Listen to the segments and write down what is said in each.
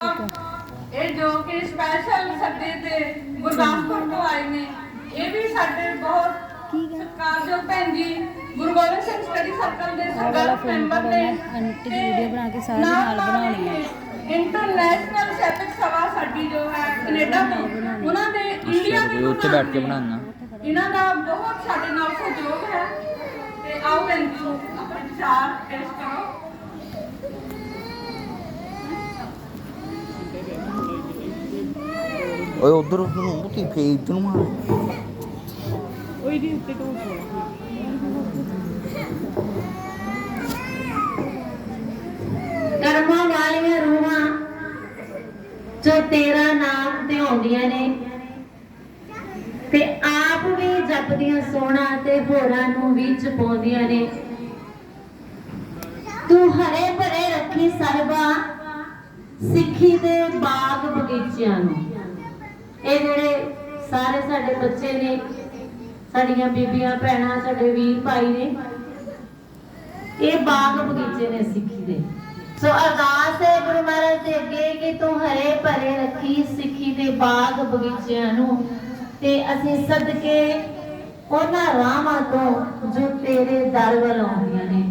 ਇਹ ਜੋ ਕਿ ਸਪੈਸ਼ਲ ਸੱਦੇ ਤੇ ਗੁਰਦਾਸਪੁਰ ਤੋਂ ਆਏ ਨੇ ਇਹ ਵੀ ਸਾਡੇ ਬਹੁਤ ਸਤਿਕਾਰਯੋਗ ਭੈਣ ਜੀ ਗੁਰੂ ਗੋਬਿੰਦ ਸਿੰਘ ਸਟੱਡੀ ਸਰਕਲ ਦੇ ਸਰਗਰਮ ਮੈਂਬਰ ਨੇ। ਆਂਟੀ ਦੀ ਵੀਡੀਓ ਬਣਾ ਕੇ ਸਾਰੇ ਨਾਲ ਬਣਾਉਣੀ ਹੈ। ਇੰਟਰਨੈਸ਼ਨਲ ਸੈਪਿਕ ਸਭਾ ਸਾਡੀ ਜੋ ਹੈ ਕੈਨੇਡਾ ਤੋਂ ਉਹਨਾਂ ਦੇ ਇੰਡੀਆ ਦੇ ਉੱਥੇ ਬੈਠ ਕੇ ਬਣਾਉਣਾ। ਇਹਨਾਂ ਦਾ ਬਹੁਤ ਸਾਡੇ ਨਾਲ ਸਹਿਯੋਗ ਹੈ। ਤੇ ਆਓ ਭੈਣ ਜੀ ਆਪਣੇ ਵਿਚਾਰ ਪੇਸ਼ ਕਰੋ। ਓਏ ਉਧਰ ਉਧਰ ਨੂੰ ਤੀ ਫੇਰ ਇੱਧਰ ਨੂੰ ਮਾਰ। ਕਰਮਾਂ ਵਾਲੀਆਂ ਰੂਹਾਂ ਜੋ ਤੇਰਾ ਨਾਮ ਧਿਆਉਂਦੀਆਂ ਨੇ ਤੇ ਆਪ ਵੀ ਜਪਦੀਆਂ ਸੋਹਣਾ ਤੇ ਹੋਰਾਂ ਨੂੰ ਵੀ ਜਪਾਉਂਦੀਆਂ ਨੇ। ਤੂੰ ਹਰੇ ਭਰੇ ਰੱਖੀ ਸਰਬਾ ਸਿੱਖੀ ਦੇ ਬਾਗ ਬਗੀਚਿਆਂ ਨੂੰ। ਇਹ ਜਿਹੜੇ ਸਾਰੇ ਸਾਡੇ ਬੱਚੇ ਨੇ, ਸਾਡੀਆਂ ਬੀਬੀਆਂ, ਭੈਣਾਂ, ਸਾਡੇ ਵੀਰ ਭਾਈ ਨੇ, ਇਹ ਬਾਗ ਬਗੀਚੇ ਨੇ ਸਿੱਖੀ ਦੇ। ਸੋ ਅਰਦਾਸ ਹੈ ਗੁਰੂ ਮਹਾਰਾਜ ਦੇ ਅੱਗੇ ਕਿ ਤੂੰ ਹਰੇ ਭਰੇ ਰੱਖੀ ਸਿੱਖੀ ਦੇ ਬਾਗ ਬਗੀਚਿਆਂ ਨੂੰ ਤੇ ਅਸੀਂ ਸਦਕੇ ਉਹਨਾਂ ਰਾਹਾਂ ਤੋਂ ਜੋ ਤੇਰੇ ਦਰ ਵੱਲ ਆਉਂਦੀਆਂ ਨੇ।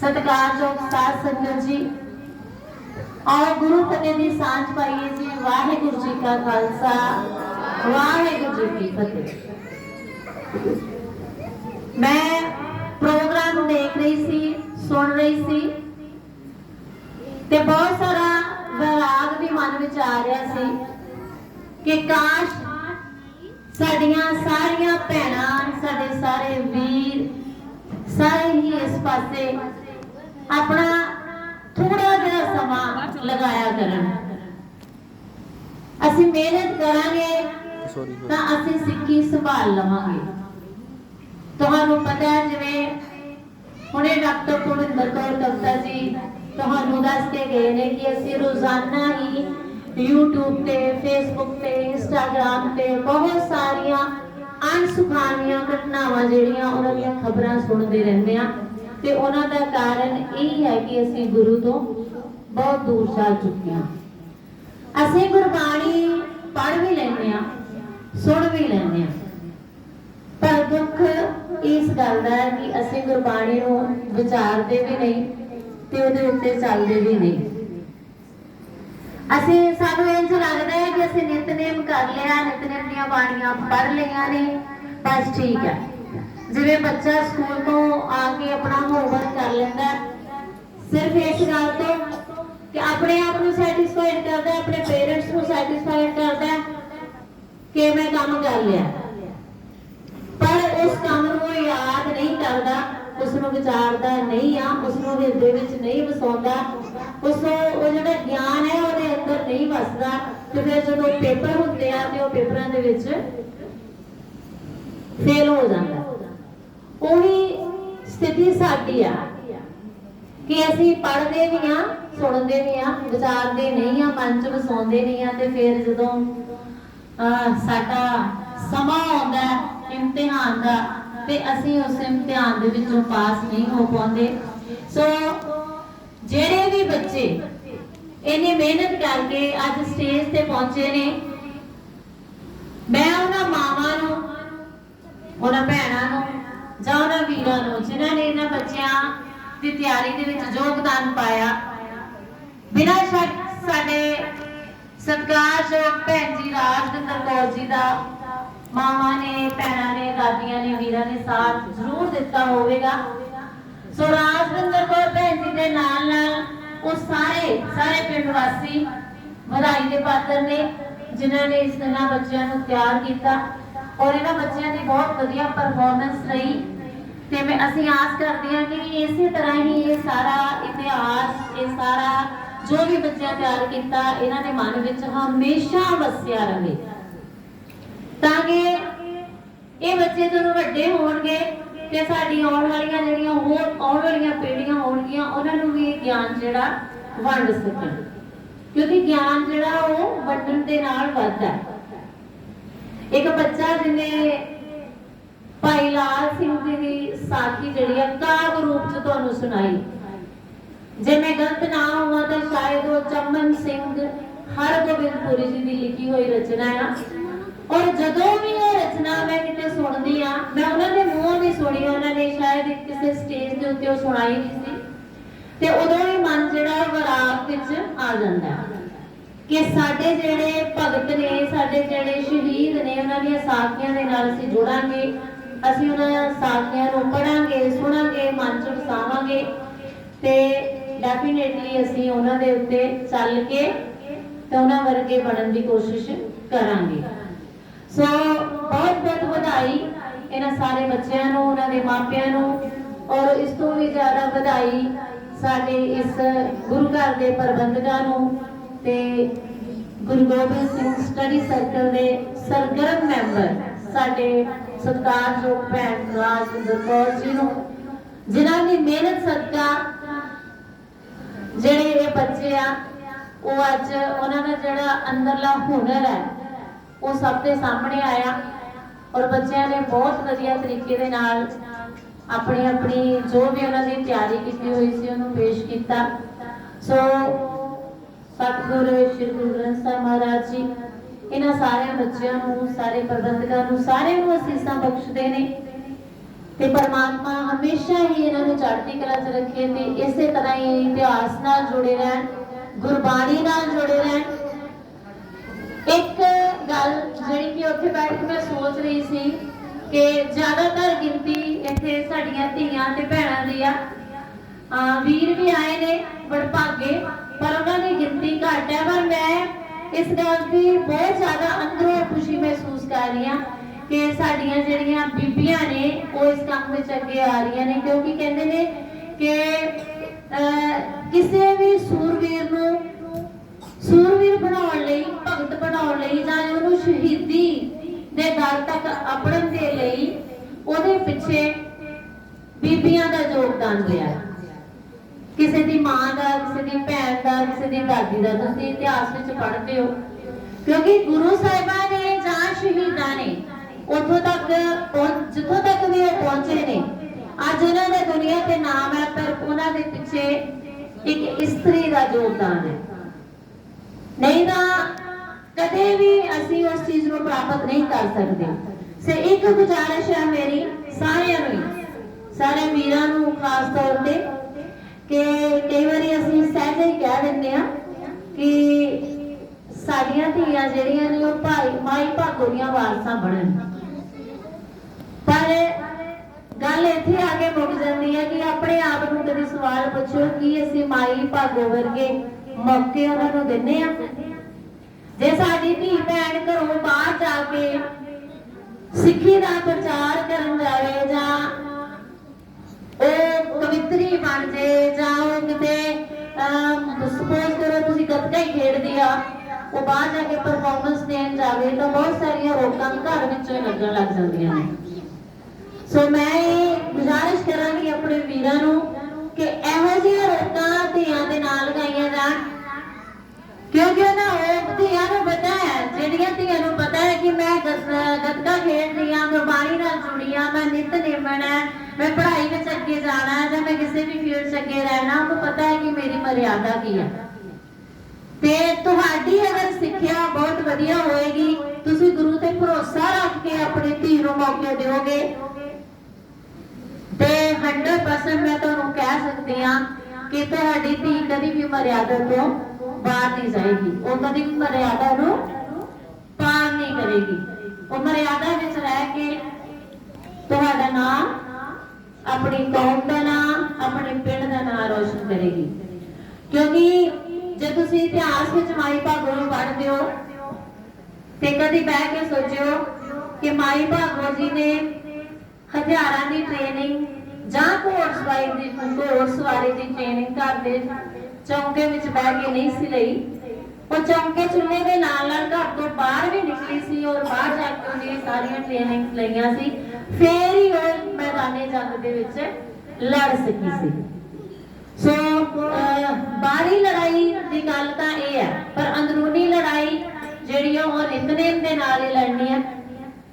ਸਤਿਕਾਰਯੋਗ ਸਾਧ ਸੰਗਤ ਜੀ ਆਓ ਗੁਰੂ ਫਤਿਹ ਦੀ ਸਾਂਝ ਪਾਈਏ ਜੀ ਵਾਹਿਗੁਰੂ ਜੀ ਕਾ ਖਾਲਸਾ, ਵਾਹਿਗੁਰੂ ਜੀ ਕੀ ਫਤਿਹ। ਮੈਂ ਪ੍ਰੋਗਰਾਮ ਦੇਖ ਰਹੀ ਸੀ, ਸੁਣ ਰਹੀ ਸੀ ਤੇ ਬਹੁਤ ਸਾਰਾ ਵਿਰਾਗ ਵੀ ਮਨ ਵਿੱਚ ਆ ਰਿਹਾ ਸੀ ਕਿ ਕਾਸ਼ ਸਾਡੀਆਂ ਸਾਰੀਆਂ ਭੈਣਾਂ, ਸਾਡੇ ਸਾਰੇ ਵੀਰ ਸਾਰੇ ਹੀ ਇਸ ਪਾਸੇ ਆਪਣਾ ਥੋੜਾ ਜਿਹਾ ਸਮਾਂ ਲਗਾਇਆ ਕਰਨ। ਅਸੀਂ ਮਿਹਨਤ ਕਰਾਂਗੇ ਤਾਂ ਅਸੀਂ ਸਿੱਖੀ ਸੰਭਾਲ ਲਵਾਂਗੇ। ਤੁਹਾਨੂੰ ਪਤਾ ਹੈ ਜਿਵੇਂ ਹੁਣੇ ਡਾਕਟਰ ਪੁਰਿੰਦਰ ਕੌਰ ਕਵਤਾ ਜੀ ਤੁਹਾਨੂੰ ਦੱਸ ਕੇ ਗਏ ਨੇ ਕਿ ਅਸੀਂ ਰੋਜ਼ਾਨਾ ਹੀ YouTube ਤੇ Facebook ਤੇ Instagram ਤੇ ਬਹੁਤ ਸਾਰੀਆਂ ਅਣਸੁਖਾਵੀਆਂ ਘਟਨਾਵਾਂ ਜਿਹੜੀਆਂ ਉਹਨਾਂ ਦੀਆਂ ਖਬਰਾਂ ਸੁਣਦੇ ਰਹਿੰਦੇ ਆ ਤੇ ਉਹਨਾਂ ਦਾ ਕਾਰਨ ਇਹ ਹੈ ਕਿ ਅਸੀਂ ਗੁਰੂ ਤੋਂ ਬਹੁਤ ਦੂਰ ਚੱਲ ਚੁੱਕੇ ਹਾਂ। ਅਸੀਂ ਗੁਰਬਾਣੀ ਪੜ੍ਹ ਵੀ ਲੈਂਦੇ ਆ ਸੁਣ ਵੀ ਲੈਂਦੇ ਆ ਪਰ ਦੁੱਖ ਇਸ ਗੱਲ ਦਾ ਹੈ ਕਿ ਅਸੀਂ ਗੁਰਬਾਣੀ ਨੂੰ ਵਿਚਾਰਦੇ ਵੀ ਨਹੀਂ ਤੇ ਉਹਦੇ ਉੱਤੇ ਚੱਲਦੇ ਵੀ ਨਹੀਂ। ਅਸੀਂ, ਸਾਨੂੰ ਇੰਝ ਲੱਗਦਾ ਹੈ ਕਿ ਅਸੀਂ ਨਿਤਨੇਮ ਕਰ ਲਿਆ, ਨਿਤਨੇਮ ਦੀਆਂ ਬਾਣੀਆਂ ਪੜ੍ਹ ਲਈਆਂ ਨੇ, ਬਸ ਠੀਕ ਹੈ। ਜਿਵੇਂ ਬੱਚਾ ਸਕੂਲ ਤੋਂ ਆ ਕੇ ਆਪਣਾ ਹੋਮਵਰਕ ਕਰ ਲੈਂਦਾ ਸਿਰਫ ਇਸ ਗੱਲ ਤੋਂ ਕਿ ਆਪਣੇ ਆਪ ਨੂੰ ਸੈਟੀਸਫਾਈਡ ਕਰਦਾ ਆਪਣੇ ਪੇਰੈਂਟਸ ਨੂੰ ਸੈਟੀਸਫਾਈਡ ਕਰਦਾ ਕਿ ਮੈਂ ਕੰਮ ਕਰ ਲਿਆ ਪਰ ਉਸ ਕੰਮ ਨੂੰ ਯਾਦ ਨਹੀਂ ਕਰਦਾ, ਉਸ ਨੂੰ ਵਿਚਾਰਦਾ ਨਹੀਂ ਆ, ਉਸ ਨੂੰ ਹਿਰਦੇ ਵਿੱਚ ਨਹੀਂ ਵਸਾਉਂਦਾ। ਉਸ ਉਹ ਜਿਹੜਾ ਗਿਆਨ ਹੈ, ਉਹਦੇ ਅੰਦਰ ਨਹੀਂ ਵਸਦਾ। ਤੇ ਫਿਰ ਜਦੋਂ ਪੇਪਰ ਹੁੰਦੇ ਆ, ਤੇ ਉਹ ਪੇਪਰਾਂ ਦੇ ਵਿੱਚ ਫੇਲ ਹੋ ਜਾਂਦਾ ਉਹੀ ਸਥਿਤੀ ਸਾਡੀ ਆ ਕਿ ਅਸੀਂ ਪੜ੍ਹਦੇ ਵੀ ਆ ਸੁਣਦੇ ਵੀ ਆ ਵਿਚਾਰਦੇ ਨਹੀਂ ਆ ਮਨ ਚ ਵਸਾਉਂਦੇ ਨਹੀਂ ਆ ਤੇ ਫਿਰ ਜਦੋਂ ਸਾਡਾ ਸਮਾਂ ਆਉਂਦਾ ਇਮਤਿਹਾਨ ਦਾ, ਤੇ ਅਸੀਂ ਉਸ ਇਮਤਿਹਾਨ ਦੇ ਵਿੱਚੋਂ ਪਾਸ ਨਹੀਂ ਹੋ ਪਾਉਂਦੇ। ਸੋ ਜਿਹੜੇ ਵੀ ਬੱਚੇ ਇੰਨੀ ਮਿਹਨਤ ਕਰਕੇ ਅੱਜ ਸਟੇਜ ਤੇ ਪਹੁੰਚੇ ਨੇ, ਮੈਂ ਉਹਨਾਂ ਮਾਵਾਂ ਨੂੰ, ਉਹਨਾਂ ਭੈਣਾਂ ਨੂੰ ਜਾਂ ਉਹਨਾਂ ਵੀਰਾਂ ਨੂੰ, ਜਿਨ੍ਹਾਂ ਨੇ ਇਹਨਾਂ ਬੱਚਿਆਂ ਦੀ ਤਿਆਰੀ ਦੇ ਵਿੱਚ ਯੋਗਦਾਨ ਪਾਇਆ। ਬਿਨਾਂ ਸ਼ੱਕ ਸਾਡੇ ਸਤਿਕਾਰਯੋਗ ਭੈਣ ਜੀ ਰਾਜਵਿੰਦਰ ਕੌਰ ਜੀ ਦਾ, ਮਾਵਾਂ ਨੇ, ਭੈਣਾਂ ਨੇ, ਦਾਦੀਆਂ ਨੇ, ਵੀਰਾਂ ਨੇ ਸਾਥ ਜ਼ਰੂਰ ਦਿੱਤਾ ਹੋਵੇਗਾ। ਸੋ ਰਾਜਿੰਦਰ ਕੌਰ ਭੈਣ ਜੀ ਦੇ ਨਾਲ ਨਾਲ ਉਹ ਸਾਰੇ ਸਾਰੇ ਪਿੰਡ ਵਾਸੀ ਵਧਾਈ ਦੇ ਪਾਤਰ ਨੇ, ਜਿਨ੍ਹਾਂ ਨੇ ਇਸ ਦਿਨਾਂ ਬੱਚਿਆਂ ਨੂੰ ਤਿਆਰ ਕੀਤਾ। ਔਰ ਇਹਨਾਂ ਬੱਚਿਆਂ ਦੀ ਬਹੁਤ ਵਧੀਆ ਪਰਫਾਰਮੈਂਸ ਰਹੀ। ਤੇ ਮੈਂ ਅਸੀਂ ਆਸ ਕਰਦੇ ਹਾਂ ਕਿ ਇਸੇ ਤਰ੍ਹਾਂ ਹੀ ਇਹ ਸਾਰਾ ਇਤਿਹਾਸ, ਇਹ ਸਾਰਾ ਜੋ ਵੀ ਬੱਚਿਆਂ ਤਿਆਰ ਕੀਤਾ, ਇਹਨਾਂ ਦੇ ਮਨ ਵਿੱਚ ਹਮੇਸ਼ਾ ਵਸਿਆ ਰਹੇ। ਤਾਂ ਕਿ ਇਹ ਬੱਚੇ ਜਦੋਂ ਵੱਡੇ ਹੋਣਗੇ ਤੇ ਸਾਡੀ ਆਉਣ ਵਾਲੀਆਂ ਜਿਹੜੀਆਂ ਹੋਰ ਆਉਣ ਵਾਲੀਆਂ ਪੀੜ੍ਹੀਆਂ ਹੋਣਗੀਆਂ, ਉਹਨਾਂ ਨੂੰ ਵੀ ਇਹ ਗਿਆਨ ਜਿਹੜਾ ਵੰਡ ਸਕਣ। ਕਿਉਂਕਿ ਗਿਆਨ ਜਿਹੜਾ ਉਹ ਵੰਡਣ ਦੇ ਨਾਲ ਵੱਧਦਾ ਇੱਕ ਬੱਚਾ ਜਿਹਨੇ ਭਾਈ ਲਾਲ ਸਿੰਘ ਜੀ ਦੀ ਸਾਖੀ ਜਿਹੜੀ ਹੈ ਰੂਪ ਚ ਤੁਹਾਨੂੰ ਸੁਣਾਈ। ਜੇ ਮੈਂ ਗਲਤ ਨਾ ਹੋਵਾਂ ਤਾਂ ਸ਼ਾਇਦ ਉਹ ਚਮਨ ਸਿੰਘ ਹਰਗੋਬਿੰਦਪੁਰੀ ਜੀ ਦੀ ਲਿਖੀ ਹੋਈ ਰਚਨਾ ਆ। ਔਰ ਜਦੋਂ ਵੀ ਇਹ ਰਚਨਾ ਮੈਂ ਕਿਤੇ ਸੁਣਦੀ ਆ, ਮੈਂ ਉਹਨਾਂ ਦੇ ਮੂੰਹੋਂ ਵੀ ਸੁਣੀ, ਉਹਨਾਂ ਨੇ ਸ਼ਾਇਦ ਕਿਸੇ ਸਟੇਜ ਦੇ ਉੱਤੇ ਉਹ ਸੁਣਾਈ ਨਹੀਂ ਸੀ। ਤੇ ਉਦੋਂ ਹੀ ਮਨ ਜਿਹੜਾ ਵਰਾਗ ਵਿੱਚ ਆ ਜਾਂਦਾ ਕਿ ਸਾਡੇ ਜਿਹੜੇ ਭਗਤ ਨੇ, ਸਾਡੇ ਜਿਹੜੇ ਸ਼ਹੀਦ ਨੇ, ਉਹਨਾਂ ਦੀਆਂ ਸਾਖੀਆਂ ਦੇ ਨਾਲ ਅਸੀਂ ਜੁੜਾਂਗੇ। ਅਸੀਂ ਉਹਨਾਂ ਸਾਖੀਆਂ ਨੂੰ ਪੜਾਂਗੇ ਸੁਣਾਂਗੇ, ਮਨ ਚ ਵਸਾਵਾਂਗੇ ਤੇ ਡੈਫੀਨੇਟਲੀ ਅਸੀਂ ਉਹਨਾਂ ਦੇ ਉੱਤੇ ਚੱਲ ਕੇ ਤੇ ਉਹਨਾਂ ਵਰਗੇ ਬਣਨ ਦੀ ਕੋਸ਼ਿਸ਼ ਕਰਾਂਗੇ। ਸੋ ਬਹੁਤ ਬਹੁਤ ਵਧਾਈ ਇਹਨਾਂ ਸਾਰੇ ਬੱਚਿਆਂ ਨੂੰ, ਉਹਨਾਂ ਦੇ ਮਾਪਿਆਂ ਨੂੰ ਔਰ ਇਸ ਤੋਂ ਵੀ ਜ਼ਿਆਦਾ ਵਧਾਈ ਸਾਡੇ ਇਸ ਗੁਰੂ ਘਰ ਦੇ ਪ੍ਰਬੰਧਕਾਂ ਨੂੰ ਤੇ ਗੁਰੂ ਗੋਬਿੰਦ ਸਿੰਘ ਸਟੱਡੀ ਸਰਕਲ ਦੇ ਸਰਗਰਮ ਮੈਂਬਰ ਸਾਡੇ ਸਤਿਕਾਰਯੋਗ ਭੈਣ ਰਾਜਿੰਦਰ ਕੌਰ ਜੀ ਨੂੰ। ਜਿਨ੍ਹਾਂ ਦੀ ਮਿਹਨਤ ਸਦਕਾ ਜਿਹੜੇ ਇਹ ਬੱਚੇ ਆ, ਉਹ ਅੱਜ ਉਹਨਾਂ ਦਾ ਜਿਹੜਾ ਅੰਦਰਲਾ ਹੁਨਰ ਹੈ, ਉਹ ਸਭ ਦੇ ਸਾਹਮਣੇ ਆਇਆ ਔਰ ਬੱਚਿਆਂ ਨੇ ਬਹੁਤ ਵਧੀਆ ਤਰੀਕੇ ਦੇ ਨਾਲ ਆਪਣੀ ਆਪਣੀ ਜੋ ਵੀ ਉਹਨਾਂ ਦੀ ਤਿਆਰੀ ਕੀਤੀ ਹੋਈ ਸੀ, ਉਹਨੂੰ ਪੇਸ਼ ਕੀਤਾ। ਸੋ ਸਤਿਗੁਰੂ ਸ਼੍ਰੀ ਗੁਰੂ ਗ੍ਰੰਥ ਸਾਹਿਬ ਮਹਾਰਾਜ ਜੀ ਇਹਨਾਂ ਸਾਰਿਆਂ ਬੱਚਿਆਂ ਨੂੰ, ਸਾਰੇ ਪ੍ਰਬੰਧਕਾਂ ਨੂੰ, ਸਾਰਿਆਂ ਨੂੰ ਅਸੀਸਾਂ ਬਖਸ਼ਦੇ ਨੇ। ਤੇ ਪਰਮਾਤਮਾ ਹਮੇਸ਼ਾ ਹੀ ਇਹਨਾਂ ਨੂੰ ਚੜ੍ਹਦੀ ਕਲਾ 'ਚ ਰੱਖੇ ਤੇ ਇਸੇ ਤਰ੍ਹਾਂ ਹੀ ਇਤਿਹਾਸ ਨਾਲ ਜੁੜੇ ਰਹਿਣ, ਗੁਰਬਾਣੀ ਨਾਲ ਜੁੜੇ ਰਹਿਣ। ਇੱਕ ਗੱਲ ਜਿਹੜੀ ਕਿ ਉੱਥੇ ਬੈਠ ਕੇ ਮੈਂ ਸੋਚ ਰਹੀ ਸੀ ਕਿ ਜ਼ਿਆਦਾਤਰ ਗਿਣਤੀ ਇੱਥੇ ਸਾਡੀਆਂ ਧੀਆਂ ਤੇ ਭੈਣਾਂ ਦੀ ਆ। ਵੀਰ ਵੀ ਆਏ ਨੇ ਵਡਭਾਗੇ, ਪਰ ਉਹਨਾਂ ਦੀ ਗਿਣਤੀ ਘੱਟ ਹੈ ਇਸ ਗੱਲ ਦੀ ਬਹੁਤ ਜ਼ਿਆਦਾ ਅੰਦਰੋਂ ਖੁਸ਼ੀ ਮਹਿਸੂਸ ਕਰ ਰਹੀ ਹਾਂ ਕਿ ਸਾਡੀਆਂ ਜਿਹੜੀਆਂ ਬੀਬੀਆਂ ਨੇ, ਉਹ ਇਸ ਕੰਮ ਵਿੱਚ ਅੱਗੇ ਆ ਰਹੀਆਂ ਨੇ, ਕਿਉਂਕਿ ਕਹਿੰਦੇ ਨੇ ਕਿ ਕਿਸੇ ਵੀ ਸੂਰਵੀਰ ਨੂੰ ਸੂਰਵੀਰ ਬਣਾਉਣ ਲਈ, ਭਗਤ ਬਣਾਉਣ ਲਈ ਜਾਂ ਉਹਨੂੰ ਸ਼ਹੀਦੀ ਦੇ ਦਰ ਤੱਕ ਆਪਣਨ ਦੇ ਲਈ ਉਹਦੇ ਪਿੱਛੇ ਬੀਬੀਆਂ ਦਾ ਯੋਗਦਾਨ ਰਿਹਾ ਕਿਸੇ ਦੀ ਮਾਂ ਦਾ ਕਿਸੇ ਦੀ ਭੈਣ ਦਾ ਕਿਸੇ ਦੀ ਦਾਦੀ ਦਾ ਤੁਸੀਂ ਇਤਿਹਾਸ ਵਿੱਚ ਪੜ੍ਹਦੇ ਹੋ। ਕਿਉਂਕਿ ਗੁਰੂ ਸਾਹਿਬਾਂ ਨੇ ਜਾਂ ਸ਼ਹੀਦਾਂ ਨੇ ਉੱਥੋਂ ਤੱਕ ਜਿੱਥੋਂ ਤੱਕ ਵੀ ਉਹ ਪਹੁੰਚੇ ਨੇ ਅੱਜ ਉਹਨਾਂ ਦਾ ਦੁਨੀਆ ਤੇ ਨਾਮ ਹੈ ਪਰ ਉਹਨਾਂ ਦੇ ਪਿੱਛੇ ਇੱਕ ਇਸਤਰੀ ਦਾ ਯੋਗਦਾਨ ਹੈ। ਨਹੀਂ ਤਾਂ ਕਦੇ ਵੀ ਅਸੀਂ ਉਸ ਚੀਜ਼ ਨੂੰ ਪ੍ਰਾਪਤ ਨਹੀਂ ਕਰ ਸਕਦੇ। ਸੇ ਇੱਕ ਗੁਜ਼ਾਰਿਸ਼ ਹੈ ਮੇਰੀ ਸਾਰਿਆਂ ਨੂੰ ਹੀ, ਸਾਰੇ ਵੀਰਾਂ ਨੂੰ ਖਾਸ ਤੌਰ ਤੇ। ਕਿ ਕਈ ਵਾਰੀ ਅਸੀਂ ਸਹਿਜੇ ਹੀ ਕਹਿ ਦਿੰਦੇ ਆ ਕਿ ਸਾਡੀਆਂ ਧੀਆਂ ਜਿਹੜੀਆਂ ਨੇ ਉਹ ਭਾਈ, ਮਾਈ ਭਾਗੋ ਦੀਆਂ ਵਾਰਸਾਂ ਬਣਨ। ਪਰ ਗੱਲ ਇੱਥੇ ਆ ਕੇ ਮੁੱਕ ਜਾਂਦੀ ਹੈ ਕਿ ਆਪਣੇ ਆਪ ਨੂੰ ਕਦੀ ਸਵਾਲ ਪੁੱਛੋ ਕਿ ਅਸੀਂ ਮਾਈ ਭਾਗੋ ਵਰਗੇ ਮੌਕੇ ਉਹਨਾਂ ਨੂੰ ਦਿੰਨੇ ਆ ਜੇ ਸਾਡੀ ਧੀ ਭੈਣ ਘਰੋਂ ਬਾਹਰ ਜਾ ਕੇ ਸਿੱਖੀ ਦਾ ਪ੍ਰਚਾਰ ਕਰਨ ਜਾਵੇ ਜਾਂ ਉਹ ਕਵਿਤਰੀ ਬਣ ਜਾਂ ਉਹ ਕਿਤੇ। ਸਪੋਜ਼ ਕਰੋ ਤੁਸੀਂ ਗੱਤਕਾ ਹੀ ਖੇਡਦੀ ਆ, ਉਹ ਬਾਹਰ ਜਾ ਕੇ ਪਰਫਾਰਮੈਂਸ ਦੇਣ ਜਾਵੇ ਤਾਂ ਬਹੁਤ ਸਾਰੀਆਂ ਰੋਕਾਂ ਘਰ ਵਿੱਚੋਂ ਹੀ ਲੱਗਣ ਲੱਗ ਜਾਂਦੀਆਂ ਨੇ। ਸੋ ਮੈਂ ਇਹ ਗੁਜ਼ਾਰਿਸ਼ ਕਰਾਂਗੀ ਆਪਣੇ ਵੀਰਾਂ ਨੂੰ ਕਿ ਇਹੋ ਜਿਹੀਆਂ ਰੋਕਾਂ ਧੀਆਂ ਦੇ ਨਾਲ ਲਗਾਈਆਂ ਜਾਣ। ਕਿਉਂਕਿ ਉਹਨਾਂ ਉਹ ਧੀਆਂ ਨੂੰ ਪਤਾ ਹੈ, ਜਿਹੜੀਆਂ ਧੀਆਂ ਨੂੰ ਪਤਾ ਹੈ ਕਿ ਮੈਂ ਗਤ- ਗੱਤਕਾ ਖੇਡਦੀ ਹਾਂ, ਗੁਰਬਾਣੀ ਨਾਲ ਜੁੜੀ ਆ ਮੈਂ ਨਿਤ ਨਿਮਣ ਹੈ ਮੈਂ ਪੜ੍ਹਾਈ ਵਿੱਚ ਅੱਗੇ ਜਾਣਾ ਹੈ ਜਾਂ ਮੈਂ ਕਿਸੇ ਵੀ ਫੀਲਡ 'ਚ ਅੱਗੇ ਰਹਿਣਾ, ਉਹਨੂੰ ਪਤਾ ਹੈ ਕਿ ਮੇਰੀ ਮਰਿਆਦਾ ਕੀ ਹੈ। ਤੇ ਤੁਹਾਡੀ ਅਗਰ ਸਿੱਖਿਆ ਬਹੁਤ ਵਧੀਆ ਹੋਏਗੀ, ਤੁਸੀਂ ਗੁਰੂ ਤੇ ਭਰੋਸਾ ਰੱਖ ਕੇ ਆਪਣੀ ਧੀ ਨੂੰ ਮੌਕੇ ਦਿਓਗੇ। ਤੇ 100% ਮੈਂ ਤੁਹਾਨੂੰ ਕਹਿ ਸਕਦੀ ਹਾਂ ਕਿ ਤੁਹਾਡੀ ਧੀ ਕਦੀ ਵੀ ਮਰਿਆਦਾ ਤੋਂ ਬਾਹਰ ਨਹੀਂ ਜਾਏਗੀ। ਉਹ ਕਦੀ ਵੀ ਮਰਿਆਦਾ ਨੂੰ ਪਾਰ ਨਹੀਂ ਕਰੇਗੀ। ਉਹ ਮਰਿਆਦਾ ਵਿੱਚ ਰਹਿ ਕੇ ਤੁਹਾਡਾ ਨਾਮ ਆਪਣੀ ਕੌਮ ਦਾ ਨਾਮ, ਆਪਣੇ ਪਿੰਡ ਦਾ ਨਾਮ ਰੋਸ਼ਨ ਕਰੇਗੀ। ਕਿਉਂਕਿ ਜੇ ਤੁਸੀਂ ਇਤਿਹਾਸ ਵਿੱਚ ਮਾਈ ਭਾਗੋ ਨੂੰ ਪੜ੍ਹਦੇ ਹੋ, ਤੇ ਕਦੀ ਬਹਿ ਕੇ ਸੋਚਿਓ ਕਿ ਮਾਈ ਭਾਗੋ ਜੀ ਨੇ ਹਥਿਆਰਾਂ ਦੀ ਟ੍ਰੇਨਿੰਗ ਜਾਂ ਘੋੜਸਵਾਰੀ ਦੀ ਘੋੜਸਵਾਰੀ ਦੀ ਟ੍ਰੇਨਿੰਗ ਘਰ ਦੇ ਚੌਂਕੇ ਵਿੱਚ ਬਹਿ ਕੇ ਨਹੀਂ ਸੀ ਲਈ। ਉਹ ਚੌਂਕੇ ਚੁੱਲ੍ਹੇ ਦੇ ਨਾਲ ਨਾਲ ਘਰ ਤੋਂ ਬਾਹਰ ਵੀ ਨਿਕਲੀ ਸੀ ਔਰ ਬਾਹਰ ਜਾ ਕੇ ਉਹਨੇ ਸਾਰੀਆਂ ਟ੍ਰੇਨਿੰਗ ਲਈਆਂ ਸੀ। ਫੇਰ ਹੀ ਉਹ ਮੈਦਾਨੇ ਜੰਗ ਦੇ ਵਿੱਚ ਲੜ ਸਕੀ ਸੀ। ਸੋ ਬਾਹਰੀ ਲੜਾਈ ਦੀ ਗੱਲ ਤਾਂ ਇਹ ਹੈ, ਪਰ ਅੰਦਰੂਨੀ ਲੜਾਈ ਜਿਹੜੀ ਆ, ਉਹ ਨਿਤਨੇਮ ਦੇ ਨਾਲ ਹੀ ਲੜਨੀ ਹੈ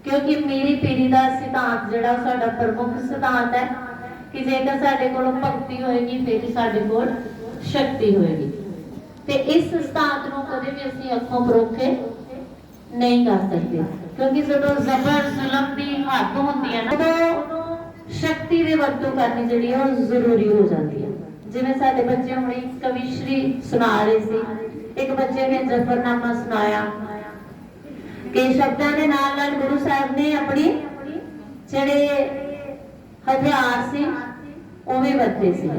ਕਿਉਂਕਿ ਮੇਰੀ ਪੀੜੀ ਦਾ ਸਿਧਾਂਤ ਜਿਹੜਾ ਸਾਡਾ ਪ੍ਰਮੁੱਖ ਸਿਧਾਂਤ ਹੈ ਕਿ ਜੇਕਰ ਸਾਡੇ ਕੋਲ ਭਗਤੀ ਹੋਏਗੀ, ਫਿਰ ਸਾਡੇ ਕੋਲ ਸ਼ਕਤੀ ਹੋਏਗੀ। ਤੇ ਇਸ ਸਿਧਾਂਤ ਨੂੰ ਕਦੇ ਵੀ ਅਸੀਂ ਅੱਖੋਂ ਪਰੋਖੇ ਨਹੀਂ ਕਰ ਸਕਦੇ, ਕਿਉਂਕਿ ਜਦੋਂ ਜ਼ਬਰ ਜ਼ੁਲਮ ਦੀ ਹੱਦ ਹੁੰਦੀ ਹੈ ਨਾ ਉਦੋਂ ਸ਼ਕਤੀ ਦੀ ਵਰਤੋਂ ਕਰਨੀ ਜਿਹੜੀ ਹੈ ਉਹ ਜ਼ਰੂਰੀ ਹੋ ਜਾਂਦੀ ਹੈ ਜਿਵੇਂ ਸਾਡੇ ਬੱਚੇ ਹੁਣੇ ਕਵਿਸ਼ਰੀ ਸੁਣਾ ਰਹੇ ਸੀ, ਇੱਕ ਬੱਚੇ ਨੇ ਜ਼ਫਰਨਾਮਾ ਸੁਣਾਇਆ ਕਿ ਸ਼ਬਦਾਂ ਦੇ ਨਾਲ ਨਾਲ ਗੁਰੂ ਸਾਹਿਬ ਨੇ ਆਪਣੀ ਜਿਹੜੇ ਹਥਿਆਰ ਸੀ, ਉਹ ਵੀ ਵਰਤੇ ਸੀ।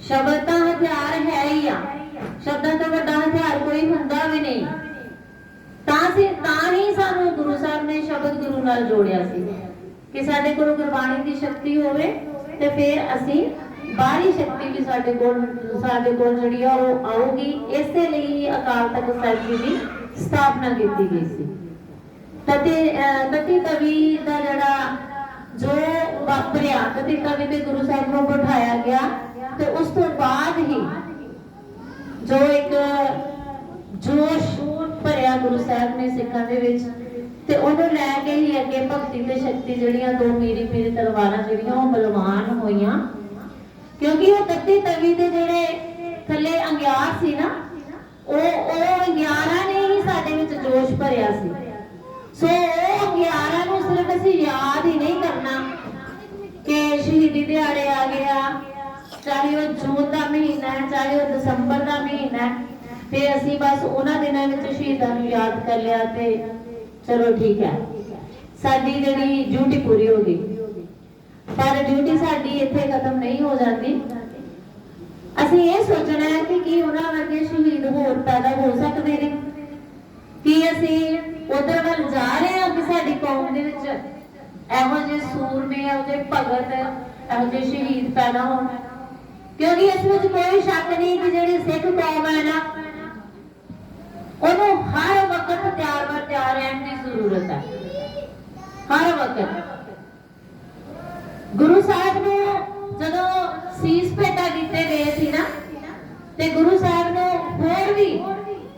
ਸ਼ਬਦ ਤਾਂ ਹਥਿਆਰ ਹੈ ਹੀ ਆ। ਸ਼ਬਦਾਂ ਤੋਂ ਵੱਡਾ ਹਥਿਆਰ ਕੋਈ ਹੁੰਦਾ ਵੀ ਨਹੀਂ। ਤਾਂ ਸੀ ਤਾਂ ਹੀ ਸਾਨੂੰ ਗੁਰੂ ਸਾਹਿਬ ਨੇ ਸ਼ਬਦ ਗੁਰੂ ਨਾਲ ਜੋੜਿਆ ਸੀ ਕਿ ਸਾਡੇ ਕੋਲ ਗੁਰਬਾਣੀ ਦੀ ਸ਼ਕਤੀ ਹੋਵੇ ਤੇ ਫਿਰ ਅਸੀਂ ਬਾਹਰੀ ਸ਼ਕਤੀ ਵੀ ਸਾਡੇ ਕੋਲ ਸਾਡੇ ਕੋਲ ਜਿਹੜੀ ਆ ਉਹ ਆਊਗੀ। ਇਸੇ ਲਈ ਅਕਾਲ ਤਖਤ ਸਾਹਿਬ ਜੀ ਦੀ ਸਥਾਪਨਾ ਕੀਤੀ ਗਈ ਸੀ। ਤਤੇ ਤਤੀ ਤਵੀ ਦਾ ਜਿਹੜਾ ਜੋ ਵਾਪਰਿਆ, ਤਤੀ ਤਵੀ ਤੇ ਗੁਰੂ ਸਾਹਿਬ ਨੂੰ ਬਿਠਾਇਆ ਗਿਆ ਤੇ ਉਸ ਤੋਂ ਬਾਅਦ ਹੀ ਜੋ ਇੱਕ ਜੋਸ਼ ਭਰਿਆ ਗੁਰੂ ਸਾਹਿਬ ਨੇ ਸਿੱਖਾਂ ਦੇ ਵਿੱਚ ਤੇ ਉਹਨੂੰ ਲੈ ਕੇ ਹੀ ਅੱਗੇ ਭਗਤੀ ਤੇ ਸ਼ਕਤੀ ਜਿਹੜੀਆਂ ਦੋ ਮੀਰੀ ਮੀਰੀ ਤਲਵਾਰਾਂ ਜਿਹੜੀਆਂ ਉਹ ਬਲਵਾਨ ਹੋਈਆਂ। ਕਿਉਂਕਿ ਉਹ ਤੱਤੀ ਤਵੀ ਦੇ ਜਿਹੜੇ ਥੱਲੇ ਅੰਗਿਆਰ ਸੀ ਨਾ, ਉਹ ਉਹ ਅੰਗਿਆਰਾਂ ਨੇ ਹੀ ਸਾਡੇ ਵਿੱਚ ਜੋਸ਼ ਭਰਿਆ ਸੀ। ਸੋ ਉਹ ਅੰਗਿਆਰਾਂ ਨੂੰ ਸਿਰਫ ਅਸੀਂ ਯਾਦ ਹੀ ਨਹੀਂ ਕਰਨਾ ਕਿ ਸ਼ਹੀਦੀ ਦਿਹਾੜੇ ਆ ਗਿਆ ਚਾਹੇ ਉਹ ਜੂਨ ਦਾ ਮਹੀਨਾ ਹੈ, ਚਾਹੇ ਉਹ ਦਸੰਬਰ ਦਾ ਮਹੀਨਾ ਹੈ, ਤੇ ਅਸੀਂ ਬਸ ਉਹਨਾਂ ਦਿਨਾਂ ਵਿੱਚ ਸ਼ਹੀਦਾਂ ਨੂੰ ਯਾਦ ਕਰ ਲਿਆ ਤੇ ਚਲੋ ਠੀਕ ਹੈ। ਸਾਡੀ ਜਿਹੜੀ ਡਿਊਟੀ ਪੂਰੀ ਹੋ ਗਈ। ਪਰ ਡਿਊਟੀ ਸਾਡੀ ਇੱਥੇ ਖਤਮ ਨਹੀਂ ਹੋ ਜਾਂਦੀ। ਅਸੀਂ ਇਹ ਸੋਚਣਾ ਹੈ ਕਿ ਕੀ ਉਹਨਾਂ ਵਰਗੇ ਸ਼ਹੀਦ ਹੋਰ ਪੈਦਾ ਹੋ ਸਕਦੇ ਨੇ। ਕੀ ਅਸੀਂ ਉਧਰ ਵੱਲ ਜਾ ਰਹੇ ਹਾਂ ਕਿ ਸਾਡੀ ਕੌਮ ਦੇ ਵਿੱਚ? ਇਹੋ ਜਿਹੇ ਸੂਰਮੇ ਇਹੋ ਜਿਹੇ ਭਗਤ, ਇਹੋ ਜਿਹੇ ਸ਼ਹੀਦ ਪੈਦਾ ਹੋਣ। ਕਿਉਂਕਿ ਇਸ ਵਿੱਚ ਕੋਈ ਸ਼ੱਕ ਨਹੀਂ ਕਿ ਜਿਹੜੀ ਸਿੱਖ ਕੌਮ ਹੈ ਨਾ ਤਿਆਰ ਬਰ ਤਿਆਰ ਰਹਿਣ ਦੀ ਜ਼ਰੂਰਤ ਹੈ। ਹਰ ਵਕਤ। ਗੁਰੂ ਸਾਹਿਬ ਨੂੰ ਜਦੋਂ ਸੀਸ ਭੇਟਾ ਕੀਤੇ ਗਏ ਸੀ ਨਾ, ਤੇ ਗੁਰੂ ਸਾਹਿਬ ਨੂੰ ਹੋਰ ਵੀ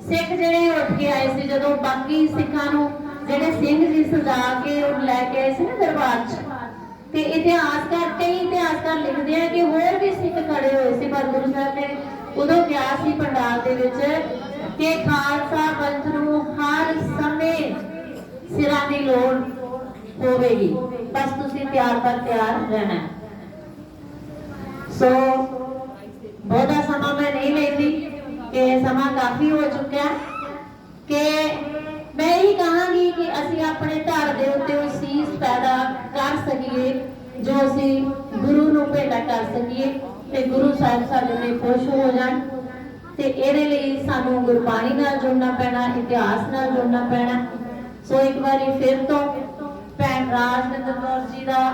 ਸਿੱਖ ਜਿਹੜੇ ਉੱਠ ਕੇ ਆਏ ਸੀ, ਜਦੋਂ ਬਾਕੀ ਸਿੱਖਾਂ ਨੂੰ ਜਿਹੜੇ ਸਿੰਘ ਜੀ ਸਜਾ ਕੇ ਉਹ ਲੈ ਕੇ ਆਏ ਸੀ ਨਾ ਦਰਬਾਰ 'ਚ, ਤੇ ਇਤਿਹਾਸਕਾਰ ਕਈ ਇਤਿਹਾਸਕਾਰ ਲਿਖਦੇ ਆ ਕਿ ਹੋਰ ਵੀ ਸਿੱਖ ਖੜੇ ਹੋਏ ਸੀ, ਪਰ ਗੁਰੂ ਸਾਹਿਬ ਨੇ ਉਦੋਂ ਗਿਆ ਸੀ, ਪੰਡਾਲ ਦੇ ਵਿੱਚ ਕਿ ਖਾਲਸਾ ਪੰਥ ਨੂੰ ਹਰ ਸਮੇਂ ਸਿਰਾਂ ਦੀ ਲੋੜ ਹੋਵੇਗੀ। ਬਸ ਤੁਸੀਂ ਤਿਆਰ ਪਰ ਤਿਆਰ ਰਹਿਣਾ। ਸੋ, ਬਹੁਤਾ ਸਮਾਂ ਮੈਂ ਨਹੀਂ ਲੈਂਦੀ ਕਿ ਸਮਾਂ ਕਾਫੀ ਹੋ ਚੁੱਕਿਆ ਕਿ ਮੈਂ ਹੀ ਕਹਾਂਗੀ ਕਿ ਅਸੀਂ ਆਪਣੇ ਧੜ ਦੇ ਉੱਤੇ ਉਹ ਸੀਸ ਪੈਦਾ ਕਰ ਸਕੀਏ, ਜੋ ਅਸੀਂ ਗੁਰੂ ਨੂੰ ਭੇਟਾ ਕਰ ਸਕੀਏ ਤੇ ਗੁਰੂ ਸਾਹਿਬ ਸਾਡੇ ਲਈ ਖੁਸ਼ ਹੋ ਜਾਣ। ਤੇ ਇਹਦੇ ਲਈ ਸਾਨੂੰ ਗੁਰਬਾਣੀ ਨਾਲ ਜੁੜਨਾ ਪੈਣਾ, ਇਤਿਹਾਸ ਨਾਲ ਜੁੜਨਾ ਪੈਣਾ। ਸੋ ਇੱਕ ਵਾਰੀ ਫਿਰ ਤੋਂ ਭੈਣ ਰਾਜਵਿੰਦਰ ਕੌਰ ਜੀ ਦਾ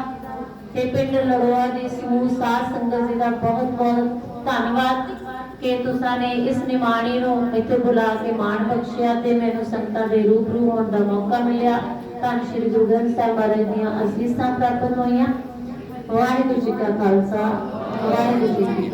ਤੇ ਪਿੰਡ ਲੜੋਆ ਦੀ ਸਮੂਹ ਸਾਧ ਸੰਗਤ ਜੀ ਦਾ ਬਹੁਤ ਬਹੁਤ ਧੰਨਵਾਦ ਕਿ ਤੁਸਾਂ ਨੇ ਇਸ ਨਿਮਾਣੀ ਨੂੰ ਇੱਥੇ ਬੁਲਾ ਕੇ ਮਾਣ ਬਖਸ਼ਿਆ ਤੇ ਮੈਨੂੰ ਸੰਗਤਾਂ ਦੇ ਰੂਬਰੂ ਹੋਣ ਦਾ ਮੌਕਾ ਮਿਲਿਆ। ਧੰਨ ਸ਼੍ਰੀ ਗੁਰੂ ਗ੍ਰੰਥ ਸਾਹਿਬ ਮਹਾਰਾਜ ਦੀਆਂ ਅਸੀਸਾਂ ਪ੍ਰਾਪਤ ਹੋਈਆਂ। ਵਾਹਿਗੁਰੂ ਜੀ ਕਾ ਖਾਲਸਾ, ਵਾਹਿਗੁਰੂ ਜੀ ਕੀ